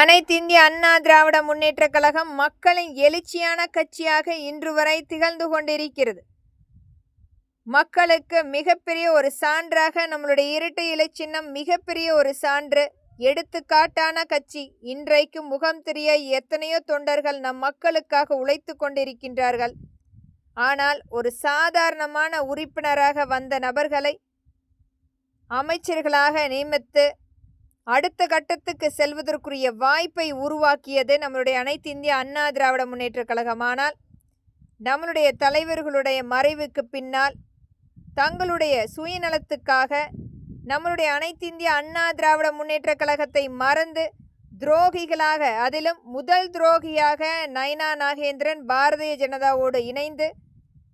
அனைத்திந்திய அண்ணா திராவிட முன்னேற்ற கழகம் மக்களின் எழுச்சியான கட்சியாக இன்று வரை திகழ்ந்து கொண்டிருக்கிறது. மக்களுக்கு மிகப்பெரிய ஒரு சான்றாக நம்மளுடைய இரட்டை இலை சின்னம் மிகப்பெரிய ஒரு சான்று எடுத்துக்காட்டான கட்சி. இன்றைக்கு முகம் தெரிய எத்தனையோ தொண்டர்கள் நம் மக்களுக்காக உழைத்து கொண்டிருக்கின்றார்கள். ஆனால் ஒரு சாதாரணமான உறுப்பினராக வந்த நபர்களை அமைச்சர்களாக நியமித்து அடுத்த கட்டத்துக்கு செல்வதற்குரிய வாய்ப்பை உருவாக்கியது நம்மளுடைய அனைத்து இந்திய அண்ணா திராவிட முன்னேற்ற கழகமானால் நம்மளுடைய தலைவர்களுடைய மறைவுக்கு பின்னால் தங்களுடைய சுயநலத்துக்காக நம்மளுடைய அனைத்து இந்திய அண்ணா திராவிட முன்னேற்ற கழகத்தை மறந்து துரோகிகளாக அதிலும் முதல் துரோகியாக நயனா நாகேந்திரன் பாரதிய ஜனதாவோடு இணைந்து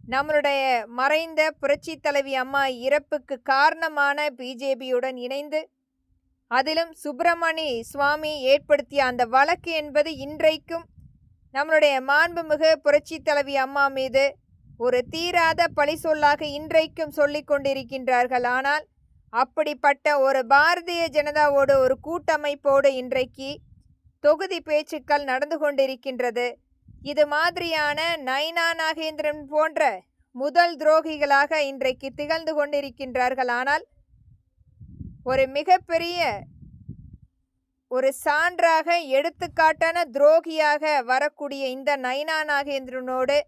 நம்மளுடைய மறைந்த புரட்சி தலைவி அம்மா இறப்புக்கு காரணமான பிஜேபியுடன் இணைந்து அதிலும் சுப்பிரமணி சுவாமி ஏற்படுத்திய அந்த வழக்கு என்பது இன்றைக்கும் நம்மளுடைய மாண்புமிகு புரட்சி தலைவி அம்மா மீது ஒரு தீராத பழி சொல்லாக இன்றைக்கும் சொல்லிக் கொண்டிருக்கின்றார்கள். ஆனால் அப்படிப்பட்ட ஒரு பாரதிய ஜனதாவோடு ஒரு கூட்டமைப்போடு இன்றைக்கு தொகுதி பேச்சுக்கள் நடந்து கொண்டிருக்கின்றது. இது மாதிரியான நைனா நாகேந்திரன் போன்ற முதல் துரோகிகளாக இன்றைக்கு திகழ்ந்து கொண்டிருக்கின்றார்கள். ஆனால் ஒரு மிகப்பெரிய ஒரு சான்றாக எடுத்துக்காட்டான துரோகியாக வரக்கூடிய இந்த நயனா நாகேந்திரனோடு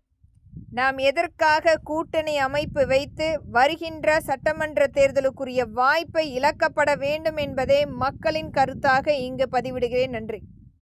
நாம் எதற்காக கூட்டணி அமைப்பு வைத்து வருகின்ற சட்டமன்ற தேர்தலுக்குரிய வாய்ப்பை இழக்கப்பட வேண்டும் என்பதே மக்களின் கருத்தாக இங்கு பதிவிடுகிறேன். நன்றி.